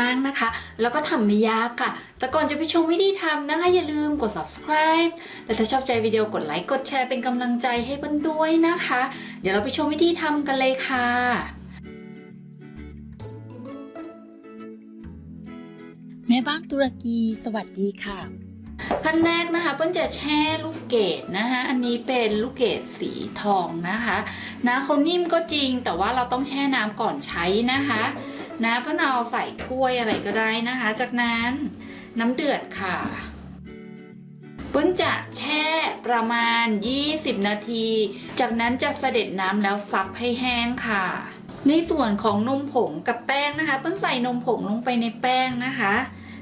มากๆนะคะ แล้วก็ทำไม่ยากค่ะ แต่ก่อนจะไปชมวิธีทำนะคะ อย่าลืมกด subscribe และถ้าชอบใจวิดีโอกดไลค์กดแชร์เป็นกำลังใจให้เปิ้ลด้วยนะคะ เดี๋ยวเราไปชมวิธีทำกันเลยค่ะแม่บ้านตุรกีสวัสดีค่ะขั้นแรกนะคะเปิ้ลจะแช่ลูกเกดนะคะอันนี้เป็นลูกเกดสีทองนะคะนะเขานิ่มก็จริงแต่ว่าเราต้องแช่น้ำก่อนใช้นะคะ นะเปิ้าเอาใส่ถ้วยอะไรก็ได้นะคะ จากนั้นน้ำเดือดค่ะปุ้นจะแช่ประมาณ 20 นาที จากนั้นจะเสด็จน้ำแล้วซับให้แห้งค่ะ ในส่วนของนมผงกับแป้งนะคะปุ้นใส่นมผงลงไปในแป้งนะคะ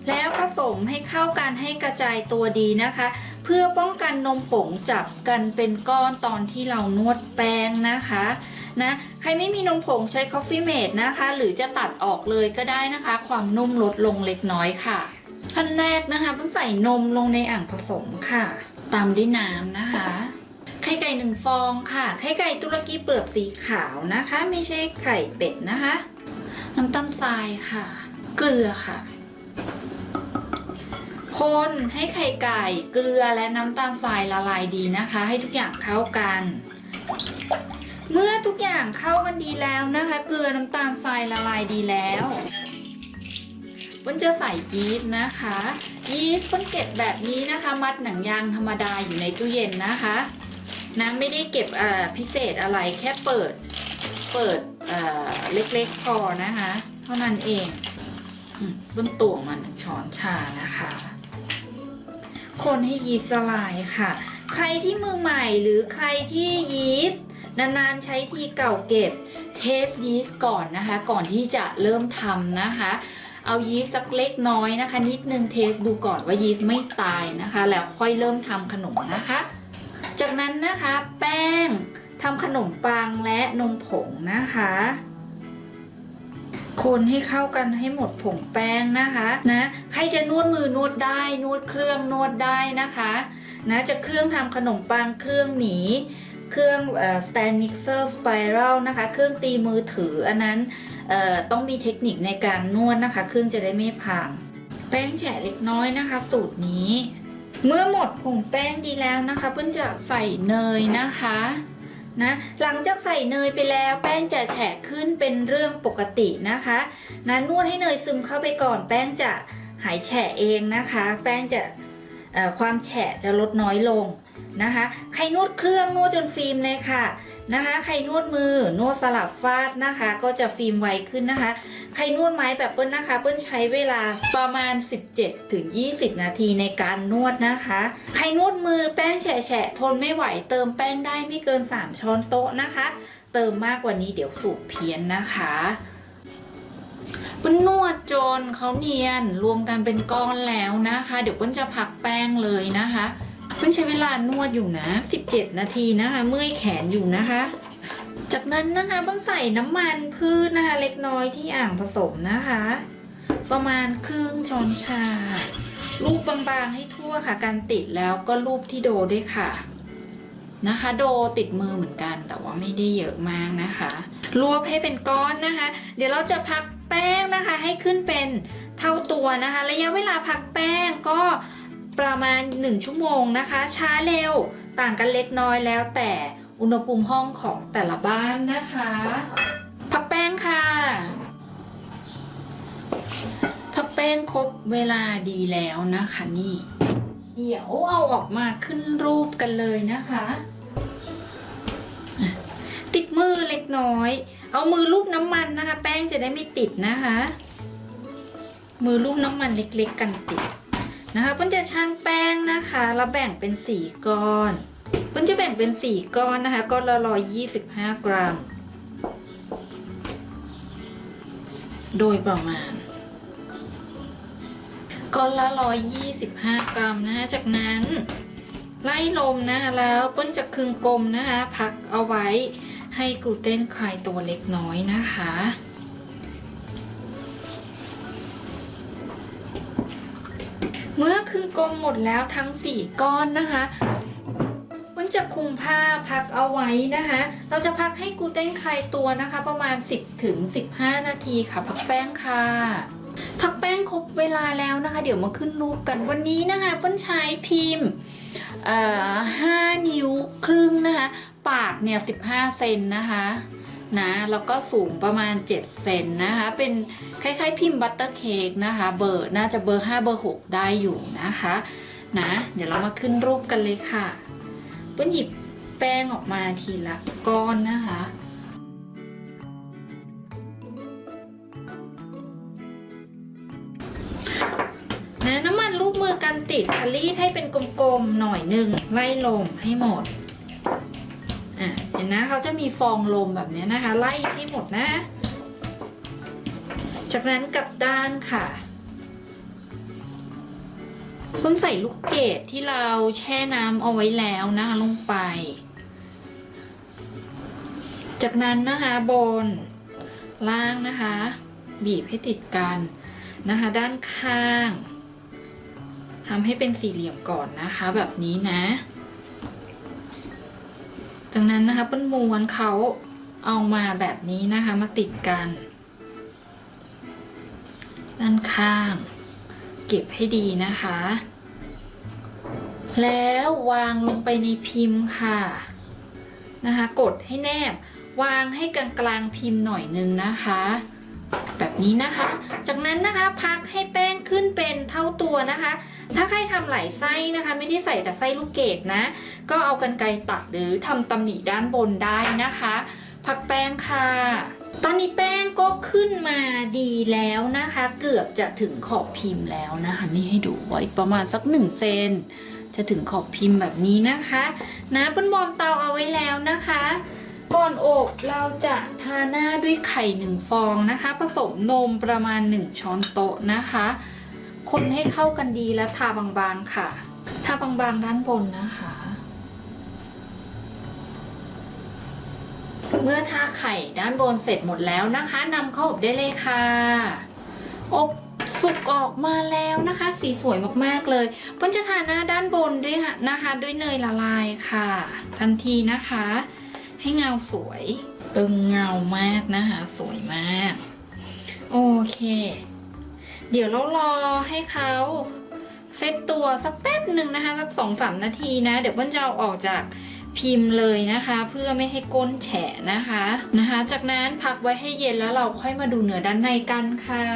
แล้วผสมให้เข้ากันให้กระจายตัวดีนะคะ เพื่อป้องกันนมผงจับกันเป็นก้อนตอนที่เรานวดแป้งนะคะนะใครไม่มีนมผงใช้ Coffee Mate นะคะ หรือจะตัดออกเลยก็ได้นะคะ ความนุ่มลดลงเล็กน้อยค่ะขั้นแรกนะคะต้องใส่นมลงในอ่างผสมค่ะ ตามด้วยน้ำนะคะไข่ไก่หนึ่งฟองค่ะไข่ไก่ตุรกีเปลือกสีขาวนะคะ ไม่ใช่ไข่เป็ดนะคะ น้ำตาลทรายค่ะ เกลือค่ะ คนให้ไข่ไก่เกลือและน้ำตาลทรายละลายดีนะคะ ให้ทุกอย่างเข้ากัน เมื่อทุกอย่างเข้ากันดีแล้วนะคะ เกลือน้ำตาลทรายละลายดีแล้วปิ้ลจะใส่ยีสต์นะคะยีสต์ปิ้ลเก็บแบบนี้นะคะ มัดหนังยางธรรมดาอยู่ในตู้เย็นนะคะนะไม่ได้เก็บพิเศษอะไรแค่เปิด เปิดเเล็กๆพอนะคะ เท่านั้นเองอืมเปิ้ลตวงมันหนึ่งช้อนชานะคะ คนให้ยีสต์ละลายค่ะ ใครที่มือใหม่หรือใครที่ยีสต์นานๆใช้ทีเก่าเก็บ เทสยีสต์ก่อนนะคะ ก่อนที่จะเริ่มทำนะคะ เอายีสต์สักเล็กน้อยนะคะ นิดนึงเทสดูก่อนว่ายีสต์ไม่ตายนะคะ แล้วค่อยเริ่มทำขนมนะคะ จากนั้นนะคะแป้งทำขนมปังและนมผงนะคะ คนให้เข้ากันให้หมดผงแป้งนะคะนะใครจะนวดมือนวดได้นวดเครื่องนวดได้นะคะนะจะเครื่องทำขนมปังเครื่องหมีเครื่องเอ่อ stand mixer spiral นะคะ เครื่องตีมือถืออันนั้นต้องมีเทคนิคในการนวดนะคะ เครื่องจะได้ไม่พัง แป้งแฉะเล็กน้อยนะคะ สูตรนี้ เมื่อหมดผงแป้งดีแล้วนะคะ เพิ่งจะใส่เนยนะคะ นะหลังจากใส่เนยไปแล้วแป้งจะแฉะขึ้นเป็นเรื่องปกตินะคะนะนวดให้เนยซึมเข้าไปก่อนแป้งจะหายแฉะเองนะคะ แป้งจะความแฉะจะลดน้อยลง นะคะใครนวดเครื่องนวดจนฟิล์มเลยค่ะนะคะใครนวดมือนวดสลับฟาดนะคะ ก็จะฟิล์มไวขึ้นนะคะ ใครนวดไม้แบบเปิ้ลนะคะ เปิ้ลใช้เวลาประมาณ 17ถึง20 นาทีในการนวดนะคะ ใครนวดมือแป้งแฉะทนไม่ไหวเติมแป้งได้ไม่เกิน 3 ช้อนโต๊ะนะคะ เติมมากกว่านี้เดี๋ยวสูตรเพี้ยนนะคะเปิ้ลนวดจนเขาเนียนรวมกันเป็นก้อนแล้วนะคะ เดี๋ยวเปิ้ลจะพักแป้งเลยนะคะ เปิ้ลใช้เวลานวดอยู่นะ 17 นาทีนะคะ เมื่อยแขนอยู่นะคะ จากนั้นนะคะเพิ่งใส่น้ำมันพืชนะคะ เล็กน้อยที่อ่างผสมนะคะ ประมาณครึ่งช้อนชา รูปบางๆให้ทั่วค่ะ การติดแล้วก็รูปที่โดด้วยค่ะนะคะ โดติดมือเหมือนกันแต่ว่าไม่ได้เยอะมากนะคะ รวบให้เป็นก้อนนะคะ เดี๋ยวเราจะพักแป้งนะคะ ให้ขึ้นเป็นเท่าตัวนะคะ ระยะเวลาพักแป้งก็ ประมาณ 1 ชั่วโมงนะคะ ช้าเร็วต่างกันเล็กน้อยแล้วแต่อุณหภูมิห้องของแต่ละบ้านนะคะ พักแป้งค่ะพักแป้งครบเวลาดีแล้วนะคะนี่ เดี๋ยวเอาออกมาขึ้นรูปกันเลยนะคะอะติดมือเล็กน้อย เอามือลูบน้ำมันนะคะ แป้งจะได้ไม่ติดนะคะ มือลูบน้ำมันเล็กๆกันติด นะคะเพิ่นจะช่างแป้งนะคะ แล้วแบ่งเป็นสี่ก้อนมันจะแบ่งเป็น4ก้อนนะคะ ก้อนละ125กรัม โดยประมาณ ก้อนละ125กรัมนะคะจากนั้นไล่ลมนะคะแล้วปิ้ลจะคึงกลมนะคะ พักเอาไว้ให้กลูเตนคลายตัวเล็กน้อยนะคะ เมื่อครึ่งกลมหมดแล้วทั้ง 4 ก้อนนะคะมันจะคลุมผ้าพักเอาไว้นะคะ เราจะพักให้กูเตนคลายตัวนะคะ ประมาณ 10ถึง15 นาทีค่ะ พักแป้งค่ะพักแป้งครบเวลาแล้วนะคะ เดี๋ยวมาขึ้นรูปกันวันนี้นะคะเปิ้ลใช้พิมพ์5นิ้วครึ่งนะคะ ปากเนี่ย 15 เซนนะคะ นะแล้วก็สูงประมาณ 7 เซนนะคะ เป็นคล้ายๆพิมพ์บัตเตอร์เค้กนะคะ เบอร์น่าจะเบอร์ 5 เบอร์ 6 ได้อยู่นะคะนะเดี๋ยวเรามาขึ้นรูปกันเลยค่ะเปิ้ลหยิบแป้งออกมาทีละก้อนนะคะนะน้ำมันลูกมือกันติดค่ะรีดให้เป็นกลมๆหน่อยหนึ่งไล่ลมให้หมด อะเห็นนะเขาจะมีฟองลมแบบนี้นะคะ ไล่ให้หมดนะ จากนั้นกลับด้านค่ะคุณใส่ลูกเกดที่เราแช่น้ำเอาไว้แล้วนะคะลงไป จากนั้นนะคะบนล่างนะคะ บีบให้ติดกันนะคะ ด้านข้างทำให้เป็นสี่เหลี่ยมก่อนนะคะ แบบนี้นะ จากนั้นนะคะเป็นม้วนเขาเอามาแบบนี้นะคะมาติดกัน ด้านข้าง เก็บให้ดีนะคะ แล้ววางลงไปในพิมพ์ค่ะนะคะ กดให้แนบวางให้กลางกลางพิมพ์หน่อยนึงนะคะ แบบนี้นะคะ จากนั้นนะคะพักให้แป้งขึ้นเป็นเท่าตัวนะคะ ถ้าใครทำหลายไส้นะคะ ไม่ได้ใส่แต่ไส้ลูกเกดนะ ก็เอากันไกรตัดหรือทำตำหนิด้านบนได้นะคะ พักแป้งค่ะ ตอนนี้แป้งก็ขึ้นมาดีแล้วนะคะ เกือบจะถึงขอบพิมพ์แล้วนะคะ นี่ให้ดูไว้ประมาณสักหนึ่งเซนจะถึงขอบพิมพ์แบบนี้นะคะ นะเปิ้ลวอมเตาเอาไว้แล้วนะคะ บเราจะทาหน้าด้วยไข่หนึ่งฟองนะคะ ผสมนมประมาณ 1 ช้อนโต๊ะนะคะ คนให้เข้ากันดีและทาบางๆค่ะ ทาบางๆด้านบนนะคะ เมื่อทาไข่ด้านบนเสร็จหมดแล้วนะคะนำเข้าอบได้เลยค่ะอบสุกออกมาแล้วนะคะ สีสวยมากๆเลยเพิ่นจะทาหน้าด้านบนด้วยนะคะ ด้วยเนยละลายค่ะ ทันทีนะคะ ให้เงาสวย ตึงเงามากนะคะ สวยมาก โอเค เดี๋ยวเรารอให้เขาเซตตัวสักแป๊บหนึ่งนะคะสักสองสามนาทีนะ เดี๋ยวเพิ่นจะเอาออกจากพิมพ์เลยนะคะ เพื่อไม่ให้ก้นแฉะนะคะนะคะ จากนั้นพักไว้ให้เย็นแล้วเราค่อยมาดูเนื้อด้านในกันค่ะ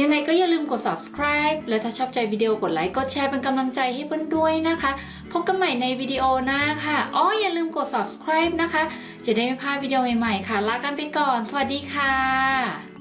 ยังไงก็อย่าลืมกด subscribe และถ้าชอบใจวิดีโอกดไลค์ กดแชร์เป็นกำลังใจให้เพื่อนด้วยนะคะ พบกันใหม่ในวิดีโอหน้าค่ะอ๋ออย่าลืมกด subscribe นะคะ จะได้ไม่พลาดวิดีโอใหม่ๆค่ะ ลากันไปก่อน สวัสดีค่ะ